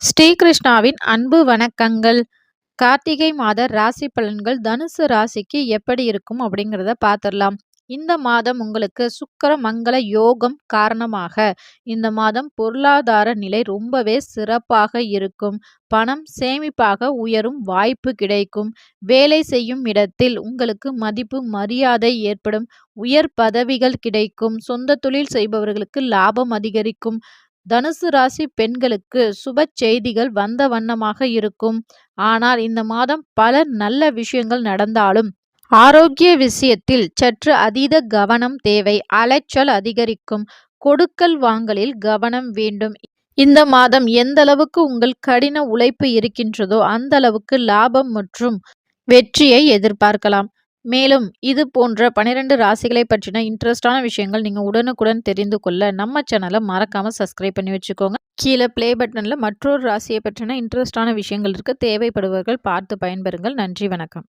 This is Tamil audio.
ஸ்ரீகிருஷ்ணாவின் அன்பு வணக்கங்கள். கார்த்திகை மாத ராசி பலன்கள் தனுசு ராசிக்கு எப்படி இருக்கும் அப்படிங்கிறத பார்த்துடலாம் இந்த மாதம் உங்களுக்கு சுக்கர மங்கள யோகம் காரணமாக. இந்த மாதம் பொருளாதார நிலை ரொம்பவே சிறப்பாக இருக்கும். பணம் சேமிப்பாக உயரும் வாய்ப்பு கிடைக்கும். வேலை செய்யும் இடத்தில் உங்களுக்கு மதிப்பு மரியாதை ஏற்படும். உயர் பதவிகள் கிடைக்கும். சொந்த தொழில் செய்பவர்களுக்கு லாபம் அதிகரிக்கும். தனுசு ராசி பெண்களுக்கு சுப செய்திகள் வந்த வண்ணமாக இருக்கும். ஆனால் இந்த மாதம் பல நல்ல விஷயங்கள் நடந்தாலும் ஆரோக்கிய விஷயத்தில் சற்று அதீத கவனம் தேவை. அலைச்சல் அதிகரிக்கும். கொடுக்கல் வாங்கலில் கவனம் வேண்டும். இந்த மாதம் எந்த அளவுக்கு உங்கள் கடின உழைப்பு இருக்கின்றதோ அந்த அளவுக்கு லாபம் மற்றும் வெற்றியை எதிர்பார்க்கலாம். மேலும் இது போன்ற பன்னிரெண்டு ராசிகளை பற்றின இன்ட்ரெஸ்டான விஷயங்கள் நீங்கள் உடனுக்குடன் தெரிந்து கொள்ள நம்ம சேனலை மறக்காமல் சப்ஸ்கிரைப் பண்ணி வச்சுக்கோங்க. கீழே ப்ளே பட்டனில் மற்றொரு ராசியை பற்றின இன்ட்ரெஸ்டான விஷயங்கள் இருக்க தேவைப்படுபவர்கள் பார்த்து பயன்பெறுங்கள். நன்றி வணக்கம்.